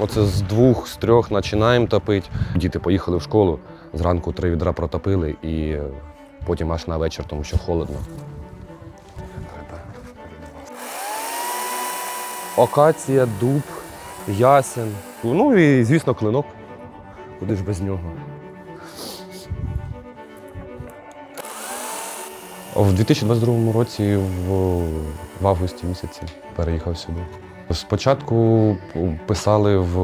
Оце з двох, з трьох починаємо топити. Діти поїхали в школу, зранку три відра протопили і потім аж на вечір, тому що холодно. Акація, дуб, ясен. Ну і, звісно, клинок. Куди ж без нього? В 2022 році, в, в августі місяці, переїхав сюди. Спочатку писали в,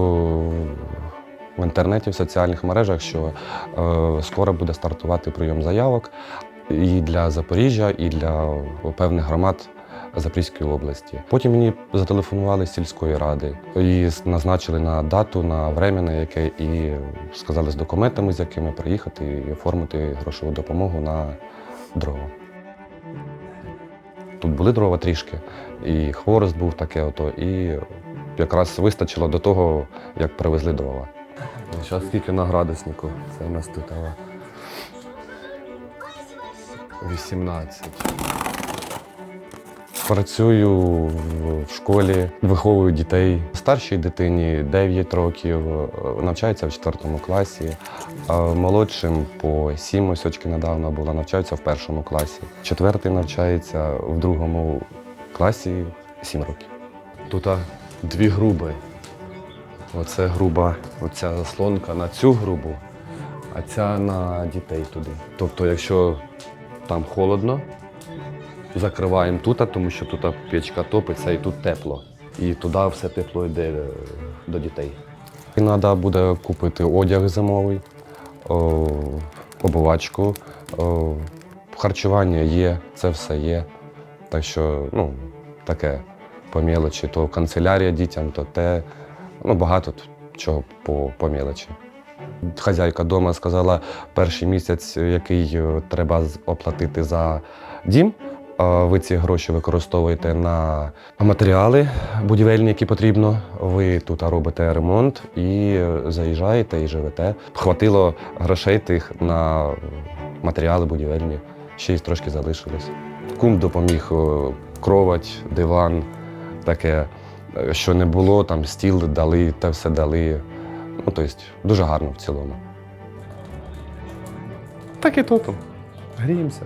в інтернеті, в соціальних мережах, що е, скоро буде стартувати прийом заявок і для Запоріжжя, і для певних громад Запорізької області. Потім мені зателефонували з сільської ради і назначили на дату, на время, на яке і сказали з документами, з якими приїхати і оформити грошову допомогу на дрова. Були дрова трішки, і хворост був таке, ото, і якраз вистачило до того, як привезли дрова. Зараз скільки на градуснику? Це у нас тут 18. Працюю в школі, виховую дітей. Старшій дитині 9 років, е, навчається в 4 класі, а молодшим по 7 осьочки недавно була, навчаються в першому класі. Четвертий навчається в другому класі 7 років. Тут дві груби. Оце груба, оця заслонка на цю грубу, а ця на дітей туди. Тобто, якщо там холодно, закриваємо тут, тому що тут печка топиться і тут тепло. І туди все тепло йде е, до дітей. Треба буде купити одяг зимовий, о, обувачку, харчування є, це все є. Так що, ну, таке по мелочі, то канцелярія дітям, то те. Ну, багато чого по, по мелочі. Хазяйка вдома сказала, перший місяць, який е, треба оплатити за дім, е, ви ці гроші використовуєте на матеріали будівельні, які потрібно. Ви тут робите ремонт і заїжджаєте і живете. Хватило грошей тих на матеріали будівельні, ще й трошки залишилось. Кум допоміг е, кровать, диван, таке, е, що не було, там стіл дали, те все дали. Ну, тобто, дуже гарно в цілому. Так і там. Гріємося.